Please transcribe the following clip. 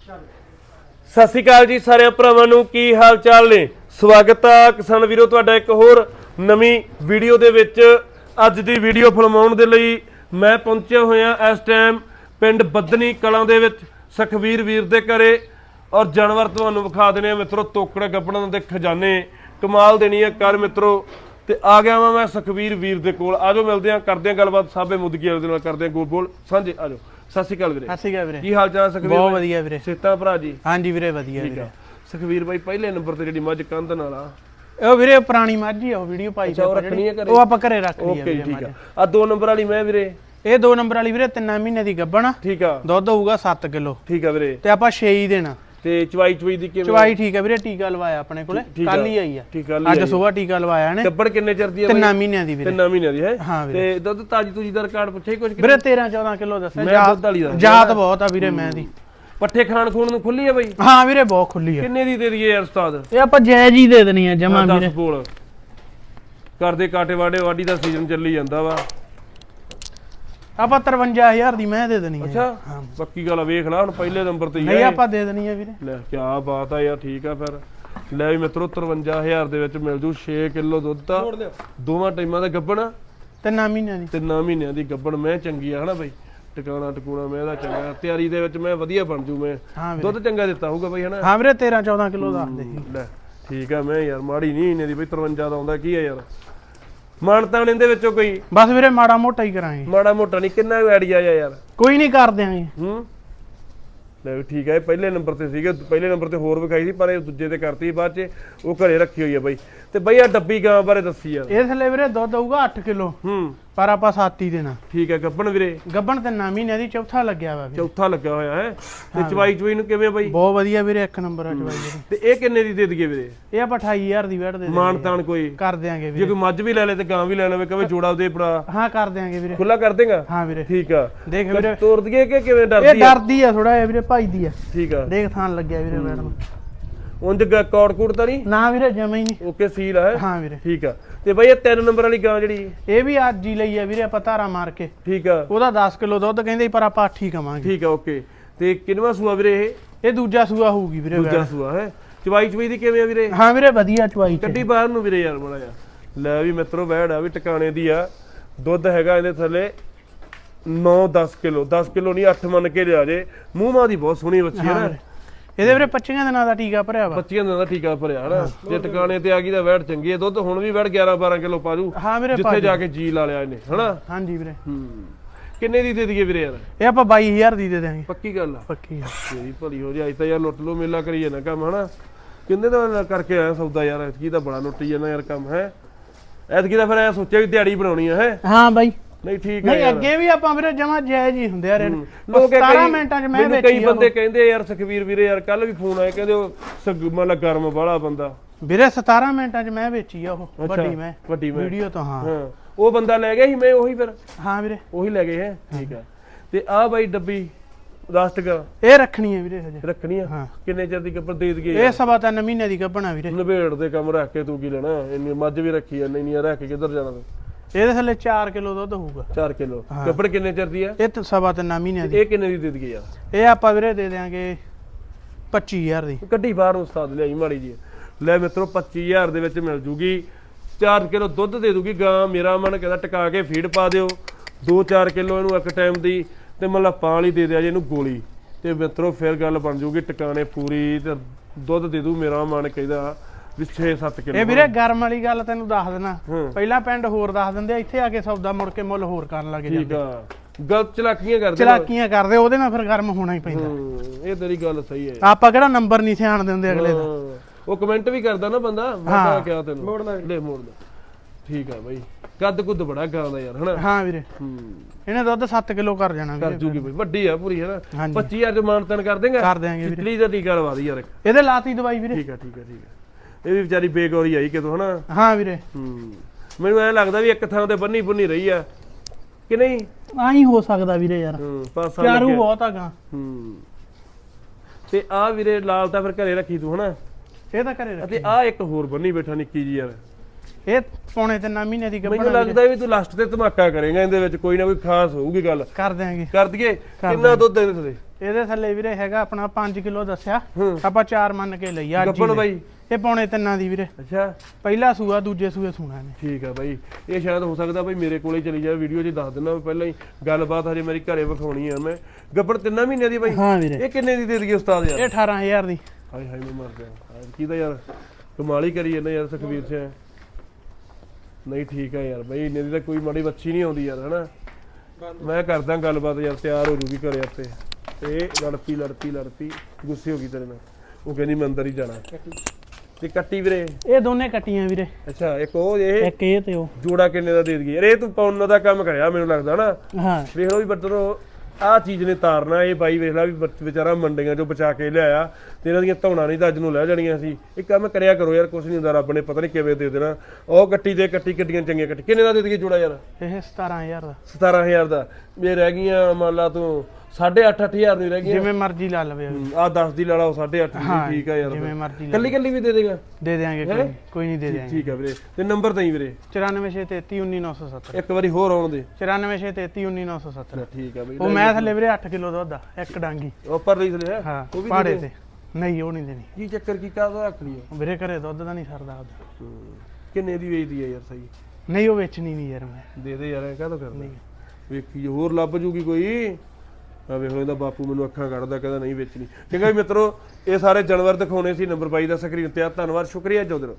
ਸਤਿ ਸ਼੍ਰੀ ਅਕਾਲ ਜੀ ਸਾਰਿਆਂ ਭਰਾਵਾਂ ਨੂੰ, ਕੀ ਹਾਲ ਚਾਲ ਨੇ? ਸਵਾਗਤ ਆ ਕਿਸਾਨ ਵੀਰੋ, ਤੁਹਾਡਾ ਇੱਕ ਹੋਰ ਨਵੀਂ ਵੀਡੀਓ ਦੇ ਵਿੱਚ। ਅੱਜ ਦੀ ਵੀਡੀਓ ਫਿਲਮਾਉਣ ਦੇ ਲਈ ਮੈਂ ਪਹੁੰਚਿਆ ਹੋਇਆ ਇਸ ਟਾਈਮ ਪਿੰਡ ਬੱਦਨੀ ਕਲਾਂ ਦੇ ਵਿੱਚ, ਸਖਵੀਰ ਵੀਰ ਦੇ ਘਰੇ। ਔਰ ਜਾਨਵਰ ਤੁਹਾਨੂੰ ਵਿਖਾ ਦੇਣੇ ਆ ਮਿੱਤਰੋ, ਤੋਕੜੇ ਗੱਪੜਾਂ ਦੇ ਖਜ਼ਾਨੇ। ਕਮਾਲ ਦੇਣੀ ਹੈ ਕਰ ਮਿੱਤਰੋ। ਤੇ ਆ ਗਿਆ ਵਾਂ ਮੈਂ ਸਖਵੀਰ ਵੀਰ ਦੇ ਕੋਲ। ਆਜੋ ਮਿਲਦੇ ਆ ਕਰਦੇ ਆ ਗੱਲਬਾਤ। ਸਾਬੇ ਮੁਦਗੀ ਵਾਲੇ ਦੇ ਨਾਲ ਕਰਦੇ ਆ ਗੋਲ ਬੋਲ ਸਾਂਝੇ ਆਜੋ ਸਤਿ ਸ਼੍ਰੀ ਅਕਾਲ ਵੀਰੇ। ਸਤਿ ਸ਼੍ਰੀ ਅਕਾਲ ਵੀਰੇ। ਕੀ ਹਾਲ ਚਾਲ ਹੈ ਸਖਵੀਰ ਬਹੁਤ? ਵਧੀਆ ਵੀਰੇ। ਸੇਤਾ ਭਰਾ ਜੀ? ਹਾਂਜੀ ਵੀਰੇ ਵਧੀਆ ਵੀਰੇ। ਸੁਖਵੀਰ ਬਾਈ ਪਹਿਲੇ ਨੰਬਰ ਤੇ ਜਿਹੜੀ ਮੱਝ ਕੰਧ ਨਾਲ ਆ। ਉਹ ਵੀਰੇ ਪੁਰਾਣੀ ਮੱਝ ਹੀ ਆ ਉਹ ਵੀਡੀਓ ਪਾਈ ਅੱਛਾ, ਉਹ ਆਪਾਂ ਜਿਹੜੀ। ਘਰੇ? ਉਹ ਆਪਾਂ ਘਰੇ ਰੱਖ ਲਈ ਆ ਓਕੇ ਵੀਰੇ ਠੀਕ ਆ। ਆ ਦੋ ਨੰਬਰ ਵਾਲੀ ਮੈਂ ਵੀਰੇ। ਇਹ ਦੋ ਨੰਬਰ ਵਾਲੀ ਵੀਰੇ ਤਿੰਨਾਂ ਮਹੀਨੇ ਦੀ ਗੱਭਣ। ਆ ਠੀਕ ਆ। ਦੁੱਧ ਹੋਊਗਾ 7 ਕਿਲੋ। ਠੀਕ ਆ ਵੀਰੇ। ਤੇ ਆਪਾਂ 6 ਹੀ ਦੇਣਾ। ਤੇ ਚਵਾਈ ਚਵਾਈ ਦੀ ਕਿਵੇਂ? ਚਵਾਈ ਠੀਕ ਹੈ ਵੀਰੇ ਟੀਕਾ ਲਵਾਇਆ ਆਪਣੇ ਕੋਲੇ। ਕੱਲ ਹੀ ਆਈ ਆ। ਅੱਜ ਸਵੇਰ ਟੀਕਾ ਲਵਾਇਆ ਨੇ ਕੱਪੜ ਕਿੰਨੇ ਚਿਰ ਦੀ ਬਾਈ? ਤਿੰਨਾਂ ਮਹੀਨਿਆਂ ਦੀ ਵੀਰੇ। ਤਿੰਨਾਂ ਮਹੀਨਿਆਂ ਦੀ ਹੈ? ਹਾਂ ਤੇ ਦੁੱਧ ਤਾਜੀ ਤੁਜੀ ਦਾ ਰਿਕਾਰਡ ਪੁੱਛੇ ਕੁਝ ਵੀਰੇ 13 14 ਕਿਲੋ ਦੱਸਿਆ। ਮੈਂ ਜਾਤ- ਦੁੱਧ ਵਾਲੀ ਦਾ। ਜਾਤ ਬਹੁਤ ਆ ਵੀਰੇ ਮੈਂ ਦੀ। ਪੱਠੇ ਖਾਣ ਖੂਣ ਨੂੰ ਖੁੱਲੀ ਆ ਬਾਈ? ਹਾਂ ਵੀਰੇ ਬਹੁਤ ਖੁੱਲੀ ਆ। ਕਿੰਨੇ ਦੀ ਦੇ ਦਈਏ ਯਾਰ ਉਸਤਾਦ? ਇਹ ਆਪਾਂ ਜਾਇਜ਼ ਹੀ ਦੇ ਦੇਣੀ ਆ ਜਮਾ 10 ਵੀਰੇ। ਬੋਲ। ਕਰਦੇ ਕਾਟੇ ਵਾਡੇ ਵਾਡੀ ਦਾ ਸੀਜ਼ਨ ਚੱਲੀ ਜਾਂਦਾ ਵਾ। ਆਪਾਂ 53000 ਦੀ ਮੈਂ ਦੇ ਦੇਣੀ ਆ ਅੱਛਾ ਹਾਂ। ਪੱਕੀ ਗੱਲ ਆ, ਵੇਖ ਲਾ ਹੁਣ ਪਹਿਲੇ ਨੰਬਰ ਤੇ ਹੀ ਆ ਨਹੀਂ ਇਹ। ਆਪਾਂ ਦੇ ਦੇਣੀ ਆ ਵੀਰੇ। ਲੈ ਕੀ ਬਾਤ ਆ ਯਾਰ ਠੀਕ ਆ ਫਿਰ। ਲੈ ਵੀ ਮਿੱਤਰੋ 53000 ਦੇ ਵਿੱਚ ਮਿਲ ਜੂ 6 ਕਿਲੋ ਦੁੱਧ ਦਾ ਦੋਵਾਂ ਟਾਈਮਾਂ ਦਾ ਗੱਬਣ। ਤਿੰਨਾਂ ਮਹੀਨਿਆਂ ਦੀ। ਤਿੰਨਾਂ ਮਹੀਨਿਆਂ ਦੀ ਗੱਬਣ ਮੈਂ ਚੰਗੀ ਆ ਹਨਾ ਬਾਈ? ਟਿਕਾਣਾ ਟਕੂਣਾ ਮੈਂ ਇਹਦਾ ਚੰਗਾ। ਤਿਆਰੀ ਦੇ ਵਿੱਚ ਮੈਂ ਵਧੀਆ ਬਣ ਜੂ ਮੈਂ। ਹਾਂ ਵੀਰੇ। ਦੁੱਧ ਚੰਗਾ ਦਿੱਤਾ ਹੋਊਗਾ ਬਾਈ ਹਨਾ? ਹਾਂ ਵੀਰੇ 13 14 ਕਿਲੋ ਸੀ ਲੈ ਠੀਕ ਆ ਮੈਂ ਯਾਰ ਮਾੜੀ ਨਹੀਂ ਇਹਨੇ ਦੀ ਬਈ 53 ਦਾ ਆਉਂਦਾ ਕੀ ਆ ਯਾਰ? ਮਾਨਤਾਨ ਇਹਦੇ ਵਿੱਚੋਂ ਕੋਈ ਬਸ ਵੀਰੇ ਮਾੜਾ ਮੋਟਾ ਹੀ ਕਰਾਂਗੇ। ਮਾੜਾ ਮੋਟਾ ਨਹੀਂ ਕਿੰਨਾ ਆਈਡੀਆ ਆ ਯਾਰ? ਕੋਈ ਨਹੀਂ ਕਰ ਦਿਆਂਗੇ। ਹੂੰ? ਲੈ ਵੀ ਠੀਕ ਹੈ ਇਹ ਪਹਿਲੇ ਨੰਬਰ ਤੇ ਸੀਗੇ ਪਹਿਲੇ ਨੰਬਰ ਤੇ ਹੋਰ ਵਿਖਾਈ ਸੀ ਪਰ ਇਹ ਦੂਜੇ ਤੇ ਕਰਤੀ ਬਾਅਦ ਚ ਉਹ ਘਰੇ ਰੱਖੀ ਹੋਈ ਹੈ ਬਾਈ। ਤੇ ਬਈ ਆ ਡੱਬੀ ਗਾਂ ਬਾਰੇ ਦੱਸੀ ਯਾਰ। ਇਹ ਥੱਲੇ ਵੀਰੇ ਦੁੱਧ ਆਊਗਾ 8 ਕਿਲੋ। ਹੂੰ। ਪਰ ਆਪਾਂ 7 ਹੀ ਦੇਣਾ। ਠੀਕ ਹੈ ਗੱਬਣ ਵੀਰੇ। ਗੱਬਣ ਤੇ ਨਾ ਮਹੀਨਿਆਂ ਦੀ ਚੌਥਾ ਲੱਗਿਆ ਵਾ ਵੀਰੇ। ਚੌਥਾ ਲੱਗਾ ਹੋਇਆ ਹੈ। ਤੇ ਚਵਾਈ ਚਵਾਈ ਨੂੰ ਕਿਵੇਂ ਬਾਈ? ਬਹੁਤ ਵਧੀਆ ਵੀਰੇ ਇੱਕ ਨੰਬਰ ਆ ਚਵਾਈ ਵੀਰੇ। ਤੇ ਇਹ ਕਿੰਨੇ ਦੀ ਦੇ ਦਈਏ ਵੀਰੇ? ਇਹ ਆਪਾਂ 28000 ਦੀ ਵੈਟ ਦੇ ਦੇਣੀ ਮਾਨਤਾਨ ਕੋਈ? ਕਰ ਦਿਆਂਗੇ ਜੇ ਵੀਰੇ। ਕੋਈ ਮੱਝ ਵੀ ਲੈ ਲੈ ਤੇ ਗਾਂ ਵੀ ਲੈ ਲਵੇ ਕਵੇ ਜੋੜਾ ਦੇ ਭਰਾ ਹਾਂ ਕਰ ਦਿਆਂਗੇ ਵੀਰੇ। ਖੁੱਲਾ ਕਰ ਦੇਗਾ? ਹਾਂ ਵੀਰੇ। ਠੀਕ ਆ। ਦੇਖ ਵੀਰੇ। ਤੋਰ ਦਈਏ ਕਿ ਕਿਵੇਂ? ਇਹ ਡਰਦੀ ਆ ਡਰਦੀ ਆ ਥੋੜਾ ਜਿਹਾ ਵੀਰੇ ਭਾਈ ਦੀ ਆ। ਠੀਕ ਆ। ਦੇਖ ਥਾਨ ਲੱਗਿਆ ਵੀਰੇ ਨੂੰ। ਉਂਝ ਗ- ਕੌੜ ਕੂੜ ਤਾਂ ਨਹੀਂ? ਨਾ ਵੀਰੇ ਜਮਾ ਹੀ ਨਹੀਂ। ਓਕੇ ਸੀਲ ਹੈ ਹਾਂ ਵੀਰੇ। ਠੀਕ ਆ। ਤੇ ਬਈ ਇਹ ਤਿੰਨ ਨੰਬਰ ਵਾਲੀ ਗਾਂ ਜਿਹੜੀ? ਇਹ ਵੀ ਅੱਜ ਹੀ ਲਈ ਆ ਵੀਰੇ ਆਪਾਂ ਧਾਰਾ ਮਾਰ ਕੇ। ਠੀਕ ਆ। ਉਹਦਾ 10 ਕਿਲੋ ਦੁੱਧ ਕਹਿੰਦੇ ਪਰ ਆਪਾਂ 8 ਹੀ ਕਵਾਂਗੇ। ਠੀਕ ਆ ਓਕੇ ਤੇ ਕਿੰਨਵਾ ਸੂਆ ਵੀਰੇ ਇਹ? ਇਹ ਦੂਜਾ ਸੂਆ ਹੋਊਗੀ ਵੀਰੇ ਦੂਜਾ ਸੂਆ ਹੈ? ਚਵਾਈ ਚਵਾਈ ਦੀ ਕਿਵੇਂ ਆ ਵੀਰੇ? ਹਾਂ ਵੀਰੇ ਵਧੀਆ ਚਵਾਈ ਚ। ਕੱਢੀ ਬਾਹਰ ਨੂੰ ਵੀਰੇ ਯਾਰ ਬੜਾ ਯਾਰ ਲੈ ਵੀ ਮਿੱਤਰੋ ਵੈੜ ਆ ਵੀ ਟਿਕਾਣੇ ਦੀ ਆ। ਦੁੱਧ ਹੈਗਾ ਇਹਦੇ ਥੱਲੇ 9-10 ਕਿਲੋ। 10 ਕਿਲੋ ਨਹੀਂ 8 ਮੰਨ ਕੇ ਲਿਆ ਜੇ। ਮੂੰਹ ਮਾਂ ਦੀ ਬਹੁਤ ਸੋਹਣੀ ਬੱਚੀ ਹੈ ਨਾ। ਇਹਦੇ ਵੀਰੇ 25 ਦਿਨਾਂ ਦਾ ਟੀਕਾ ਭਰਿਆ ਵਾ। 25 ਦਿਨਾਂ ਦਾ ਟੀਕਾ ਭਰਿਆ ਹਨਾ? ਜੇ ਟਿਕਾਣੇ ਤੇ ਆ ਗਈ ਤਾਂ ਵੈੜ ਚੰਗੀ ਹੈ ਦੁੱਧ ਹੁਣ ਵੀ ਵੈੜ 11-12 ਕਿਲੋ ਪਾਜੂ ਹਾਂ ਵੀਰੇ ਜਿੱਥੇ ਜਾ। ਕੇ ਜੀ ਲਾ ਲਿਆ ਇਹਨੇ ਹਨਾ? ਹਾਂਜੀ ਵੀਰੇ। ਹੂੰ। ਕਿੰਨੇ ਦੀ ਦੇ ਦਈਏ ਵੀਰੇ ਯਾਰ? ਇਹ ਆਪਾਂ 22000 ਦੀ ਦੇ ਦਿਆਂਗੇ। ਪੱਕੀ ਗੱਲ ਆ। ਪੱਕੀ ਆ ਤੇਰੀ ਭਲੀ ਹੋ ਜਾਈ ਤਾਂ ਯਾਰ ਲੁੱਟ ਲੋ ਮੇਲਾ ਕਰੀ ਜਾਣਾ ਕੰਮ ਹਨਾ? ਕਿੰਨੇ ਦਾ ਕਰਕੇ ਆਇਆ ਸੌਦਾ ਯਾਰ ਐਤਕੀ ਤਾਂ ਬੜਾ ਲੁੱਟੀ ਜਾਣਾ ਯਾਰ ਕੰਮ ਹੈ? ਐਤਕੀ ਤਾਂ ਫਿਰ ਐ ਸੋਚਿਆ ਵੀ ਦਿਹਾੜੀ ਬਣਾਉਣੀ ਆ ਹੈ? ਹਾਂ ਬਾਈ। ਨਹੀਂ ਠੀਕ ਹੈ ਨਹੀਂ ਯਾਰ। ਅੱਗੇ ਵੀ ਆਪਾਂ ਵੀਰੇ ਜਮਾ ਜਾਇਜ਼ ਹੀ ਹੁੰਦੇ ਆ ਰੇਟ। ਲੋਕ 17 ਮਿੰਟਾਂ ਚ ਮੈਂ ਮੈਨੂੰ ਵੇਚੀ ਕਈ ਬੰਦੇ ਕਹਿੰਦੇ ਯਾਰ ਸੁਖਵੀਰ ਵੀਰੇ ਯਾਰ ਕੱਲ ਵੀ ਫੋਨ ਆਇਆ ਕਹਿੰਦੇ ਉਹ ਮਤਲਬ ਗਰਮ ਵਾਲਾ ਬੰਦਾ। ਵੀਰੇ 17 ਮਿੰਟਾਂ ਚ ਮੈਂ ਵੇਚੀ ਆ ਉਹ ਵੱਡੀ ਮੈਂ ਵੱਡੀ ਮੈਂ। ਵੀਡੀਓ ਤੋਂ ਹਾਂ। ਉਹ ਬੰਦਾ ਲੈ ਗਿਆ ਸੀ ਮੈਂ ਉਹੀ ਫਿਰ? ਹਾਂ ਵੀਰੇ। ਉਹੀ ਲੈ ਗਏ ਹੈ? ਠੀਕ ਆ। ਤੇ ਆ ਬਾਈ ਡੱਬੀ ਰਾਸਟਕ ਇਹ ਰੱਖਣੀ ਹੈ ਵੀਰੇ ਹਜੇ। ਰੱਖਣੀ ਆ? ਹਾਂ। ਕਿੰਨੇ ਚਿਰ ਦੀ ਕੱਪੜ ਦੇ ਦਈਏ ਇਹ ਸਵਾ ਤਿੰਨ ਮਹੀਨੇ ਦੀ ਗੱਭਣਾ ਵੀਰੇ। ਨਵੇੜ ਦੇ ਕੰਮ ਰੱਖ ਕੇ ਤੂੰ ਕੀ ਲੈਣਾ? ਇੰਨੀ ਮੱਝ ਵੀ ਰੱਖੀ ਐ ਇੰਨੀਆਂ ਰੱਖ ਕੇ ਕਿੱਧਰ ਜਾਣਾ ਤੂੰ? ਇਹਦੇ ਥੱਲੇ 4 ਕਿਲੋ ਦੁੱਧ ਹੋਊਗਾ। 4 ਕਿਲੋ। ਕੱਪੜ ਕਿੰਨੇ ਚਿਰ ਦੀ ਆ? ਇਹ ਤਾਂ ਸਵਾ ਤਿੰਨ ਮਹੀਨਿਆਂ ਦੀ। ਇਹ ਕਿੰਨੇ ਦੀ ਦੇ ਦਈਏ ਯਾਰ ਇਹ ਆਪਾਂ ਵੀਰੇ ਦੇ ਦਿਆਂਗੇ 25000 ਦੀ। ਕੱਢੀ ਬਾਹਰ ਨੂੰ ਉਸਤਾਦ ਲਿਆਈ ਮਾੜੀ ਜੀ ਲੈ ਮਿੱਤਰੋ 25000 ਦੇ ਵਿੱਚ ਮਿਲ ਜੂਗੀ। 4 ਕਿਲੋ ਦੁੱਧ ਦੇ ਦੂਗੀ ਗਾਂ। ਮੇਰਾ ਮਨ ਕਹਿੰਦਾ ਟਿਕਾ ਕੇ ਫੀਡ ਪਾ ਦਿਓ। 2-4 ਕਿਲੋ ਇਹਨੂੰ ਇੱਕ ਟਾਈਮ ਦੀ ਤੇ ਮਤਲਬ ਪਾਣੀ ਦੇ ਦਿਆ ਜੇ ਇਹਨੂੰ ਗੋਲੀ। ਤੇ ਮਿੱਤਰੋ ਫਿਰ ਗੱਲ ਬਣ ਜੂਗੀ ਟਿਕਾਣੇ ਪੂਰੀ ਤੇ ਦੁੱਧ ਦੇ ਦੂ। ਮੇਰਾ ਮਨ ਕਹਿੰਦਾ ਵੀ 6-7 ਕਿਲੋ ਇਹ ਵੀਰੇ ਗਰਮ ਵਾਲੀ ਗੱਲ ਤੈਨੂੰ ਦੱਸ ਦੇਣਾ। ਪਹਿਲਾਂ ਪਿੰਡ ਹੋਰ ਦੱਸ ਦਿੰਦੇ ਆ ਇੱਥੇ ਆ ਕੇ ਸੌਦਾ ਮੁੜ ਕੇ ਮੁੱਲ ਹੋਰ ਕਰਨ ਲੱਗ ਠੀਕ ਜਾਂਦੇ। ਆ। ਗਲਤ ਚਲਾਕੀਆਂ ਕਰਦੇ। ਚਲਾਕੀਆਂ ਕਰਦੇ ਉਹਦੇ ਨਾਲ ਫਿਰ ਗਰਮ ਹੋਣਾ ਹੀ ਪੈਂਦਾ। ਹੂੰ, ਇਹ ਤੇਰੀ ਗੱਲ ਸਹੀ ਹੈ। ਆਪਾਂ ਕਿਹੜਾ ਨੰਬਰ ਨਹੀਂ ਸਿਆਣ ਦਿੰਦੇ ਅਗਲੇ ਦਾ। ਉਹ ਕਮੈਂਟ ਵੀ ਕਰਦਾ ਨਾ ਬੰਦਾ ਮੈਂ ਕਿਹਾ ਤੈਨੂੰ। ਮੋੜ ਲੈ। ਮੋੜ ਲੈ। ਠੀਕ ਆ ਬਾਈ। ਕੱਦ ਕੁੱਦ ਬੜਾ ਗਾਂ ਦਾ ਯਾਰ ਹਨਾ? ਹਾਂ ਵੀਰੇ। ਹੂੰ। ਇਹਨੇ ਦੁੱਧ 7 ਕਿਲੋ ਕਰ ਜਾਣਾ ਕਰ ਜੂਗੀ ਬਾਈ। ਵੱਡੀ ਆ ਪੂਰੀ ਹਨਾ? ਹਾਂਜੀ। 25000 ਦੇ ਮਾਨਤਨ ਕਰ ਦੇਗਾ। ਕਰ ਦਿਆਂਗੇ ਵੀਰੇ। ਚਿੱਤਲੀ ਦਾ ਟੀਕਾ ਲਵਾ ਦੀ ਯਾਰ। ਇਹਦੇ ਲਾਤੀ ਦਵਾਈ ਵੀਰੇ। ਠੀਕ ਆ ਠੀਕ ਆ ਠੀਕ ਆ। ਇਹ ਵੀ ਵਿਚਾਰੀ ਬੇਗੌਰੀ ਆਈ ਕਿਤੋਂ ਹਨਾ? ਹਾਂ ਵੀਰੇ। ਹੂੰ। ਮੈਨੂੰ ਐ ਲੱਗਦਾ ਵੀ ਇੱਕ ਥਾਂ ਤੇ ਬੰਨੀ ਬੰਨੀ ਰਹੀ ਆ। ਕਿ ਨਹੀਂ? ਆਹੀ ਹੋ ਸਕਦਾ ਵੀਰੇ ਯਾਰ। ਹੂੰ ਪਾਸਾ ਚਾਰੂ ਲੱਗਿਆ ਬਹੁਤ ਆਗਾ ਹੂੰ। ਤੇ ਆ ਵੀਰੇ ਲਾਲ ਤਾਂ ਫਿਰ ਘਰੇ ਰੱਖੀ ਤੂੰ ਹਨਾ? ਇਹ ਤਾਂ ਘਰੇ ਰੱਖ। ਅਤੇ ਆ ਇੱਕ ਹੋਰ ਬੰਨੀ ਬੈਠਾ ਨਿੱਕੀ ਜੀ ਯਾਰ। ਇਹ ਪੌਣੇ ਤਿੰਨ ਮਹੀਨੇ ਦੀ ਮੈਨੂੰ ਗੱਭਣਾ ਲੱਗਦਾ ਵੀ ਤੂੰ ਲਾਸਟ ਤੇ ਧਮਾਕਾ ਕਰੇਗਾ ਇਹਦੇ ਵਿੱਚ ਕੋਈ ਨਾ ਕੋਈ ਖਾਸ ਹੋਊਗੀ ਗੱਲ। ਕਰ ਦਿਆਂਗੇ। ਕਰ ਦਈਏ ਕਿੰਨਾ ਦੁੱਧ ਇਹਦੇ ਥਲੇ? ਇਹਦੇ ਥੱਲੇ ਵੀਰੇ ਹੈਗਾ ਆਪਣਾ 5 ਕਿਲੋ ਦੱਸਿਆ। ਹੂੰ। ਆਪਾਂ 4 ਮੰਨ ਕੇ ਲਈ ਆ ਗੱਪਣ। ਬਾਈ। ਇਹ ਪੌਣੇ ਤਿੰਨਾਂ ਦੀ ਵੀਰੇ। ਅੱਛਾ। ਪਹਿਲਾ ਸੂਆ ਦੂਜੇ ਸੂਏ ਸੂਣਾ ਨੇ ਠੀਕ ਆ ਬਾਈ। ਇਹ ਸ਼ਾਇਦ ਹੋ ਸਕਦਾ ਬਾਈ ਮੇਰੇ ਕੋਲੇ ਚਲੀ ਜਾਵੇ ਵੀਡੀਓ 'ਚ ਦੱਸ ਦਿੰਦਾ ਪਹਿਲਾਂ ਹੀ ਗੱਲਬਾਤ ਹਜੇ ਮੇਰੀ ਘਰੇ ਵਿਖਾਉਣੀ ਆ ਮੈਂ। ਗੱਪਣ ਤਿੰਨਾਂ ਮਹੀਨਿਆਂ ਦੀ ਬਾਈ? ਹਾਂ ਵੀਰੇ। ਇਹ ਕਿੰਨੇ ਦੀ ਦੇ ਦਈਏ ਉਸਤਾਦ ਯਾਰ? ਇਹ 18000 ਦੀ। ਹਾਏ ਹਾਏ ਮੈਂ ਮਰ ਗਿਆ। ਹਾਏ, ਕੀ ਦਾ ਯਾਰ ਕਮਾਲ ਹੀ ਕਰੀ ਜਾਂਦਾ ਯਾਰ ਸੁਖਵੀਰ ਸਿੰਘ। ਨਹੀਂ ਠੀਕ ਆ ਯਾਰ ਬਈ ਇੰਨੇ ਦੀ ਤਾਂ ਕੋਈ ਮਾੜੀ ਬੱਚੀ ਨਹੀਂ ਆਉਂਦੀ ਯਾਰ ਹਨਾ? ਮੈਂ ਕਰਦਾ ਗੱਲਬਾਤ ਯਾਰ ਤਿਆਰ ਹੋ ਜੂਗੀ ਘਰੇ ਆਪੇ। ਤੇ ਲੜਪੀ ਲੜਪੀ ਲੜਪੀ ਗੁੱਸੇ ਹੋ ਗਈ ਤੇਰੇ ਨਾਲ। ਉਹ ਕਹਿੰਦੀ ਮੈਂ ਅੰਦਰ ਹੀ ਜਾਣਾ। ਤੇ ਕੱਟੀ ਵੀਰੇ? ਇਹ ਦੋਨੇ ਕੱਟੀਆਂ ਵੀਰੇ। ਅੱਛਾ ਇੱਕ ਉਹ ਇਹ ਇੱਕ ਇਹ ਤੇ ਉਹ। ਜੋੜਾ ਕਿੰਨੇ ਦਾ ਦੇ ਦਈਏ? ਇਹ ਤੂੰ ਪਾਉਣ ਦਾ ਕੰਮ ਕਰਿਆ ਮੈਨੂੰ ਲੱਗਦਾ ਨਾ। ਹਾਂ। ਵੇਖ ਲਓ ਵੀ ਬੱਦਰੋ ਆਹ ਚੀਜ਼ ਨੇ ਤਾਰਨਾ ਇਹ ਬਾਈ ਵੇਖ ਲਾ ਵੀ ਵਿਚਾਰਾ ਮੰਡੀਆਂ ਚੋਂ ਬਚਾ ਕੇ ਲਿਆਇਆ ਤੇ ਇਹਨਾਂ ਦੀਆਂ ਧੌਣਾ ਨਹੀਂ ਤਾਂ ਅੱਜ ਨੂੰ ਲੈ ਜਾਣੀਆਂ ਸੀ। ਇਹ ਕੰਮ ਕਰਿਆ ਕਰੋ ਯਾਰ ਕੁਛ ਨਹੀਂ ਹੁੰਦਾ ਰੱਬ ਨੇ ਪਤਾ ਨਹੀਂ ਕਿਵੇਂ ਦੇ ਦੇਣਾ। ਉਹ ਕੱਟੀ ਤੇ ਕੱਟੀ ਕਿੱਡੀਆਂ ਚੰਗੀਆਂ ਕੱਟੀ। ਕਿੰਨੇ ਦਾ ਦੇ ਦਈਏ ਜੋੜਾ ਯਾਰ? ਇਹ 17000 ਦਾ। 17000 ਦਾ। ਇਹ ਰਹਿ ਗਈਆਂ ਮੰਨ ਲਾ ਤੂੰ 8.5 8000 ਦੀ ਰਹਿ ਗਈਆਂ ਜਿਵੇਂ ਮਰਜ਼ੀ ਲਾ ਲਵੇ। ਆ 10 ਦੀ ਲਾ ਲਾ 8.5 ਹਾਂ, ਦੀ ਠੀਕ ਆ ਯਾਰ ਜਿਵੇਂ ਮਰਜ਼ੀ ਲਾ ਕੱਲੀ ਕੱਲੀ ਵੀ ਦੇ ਦੇਗਾ? ਦੇ ਦੇਾਂਗੇ ਕੋਈ ਕੋਈ ਨਹੀਂ ਦੇ ਦੇਾਂਗੇ ਠੀਕ ਆ ਵੀਰੇ। ਤੇ ਨੰਬਰ ਦਈ ਵੀਰੇ? 9463191970 ਇੱਕ ਵਾਰੀ ਹੋਰ ਆਉਣ ਦੇ। 9463191970 ਠੀਕ ਆ ਬਈ ਉਹ ਮੈਂ ਥੱਲੇ ਵੀਰੇ 8 ਕਿਲੋ ਦੁੱਧ ਆ ਇੱਕ ਡਾਂਗੀ। ਉੱਪਰ ਲਈ ਥਲੇ ਹਾਂ? ਉਹ ਵੀ ਪਾੜੇ ਦੇ। ਤੇ। ਨਹੀਂ ਉਹ ਨਹੀਂ ਦੇਣੀ। ਕੀ ਚੱਕਰ ਕੀ ਕਾਹਦਾ ਰੱਖ ਲਈ ਆ? ਵੀਰੇ ਘਰੇ ਦੁੱਧ ਦਾ ਨਹੀਂ ਸਰਦਾ ਉਹਦਾ ਹੂੰ। ਕਿੰਨੇ ਦੀ ਵੇਚਦੀ ਆ ਯਾਰ ਸਹੀ? ਨਹੀਂ ਉਹ ਵੇਚਣੀ ਨਹੀਂ ਯਾਰ ਮੈਂ। ਦੇ ਦੇ ਯਾਰ ਇਹ ਕਾਹਤੋਂ ਕਰਦਾ? ਵੇਖੀ ਜੇ ਹੋਰ ਲੱਭ ਜੂਗੀ ਕੋਈ। ਆ ਵੇਖ ਲਓ, ਇਹਦਾ ਬਾਪੂ ਮੈਨੂੰ ਅੱਖਾਂ ਕੱਢਦਾ, ਕਹਿੰਦਾ ਨਹੀਂ ਵੇਚਣੀ। ਚੰਗਾ ਜੀ ਮਿੱਤਰੋ, ਇਹ ਸਾਰੇ ਜਾਨਵਰ ਦਿਖਾਉਣੇ ਸੀ, ਨੰਬਰ 22 ਦਾ ਸਕਰੀਨ ਤੇ ਆ। ਧੰਨਵਾਦ, ਸ਼ੁਕਰੀਆ ਜੋਦਰ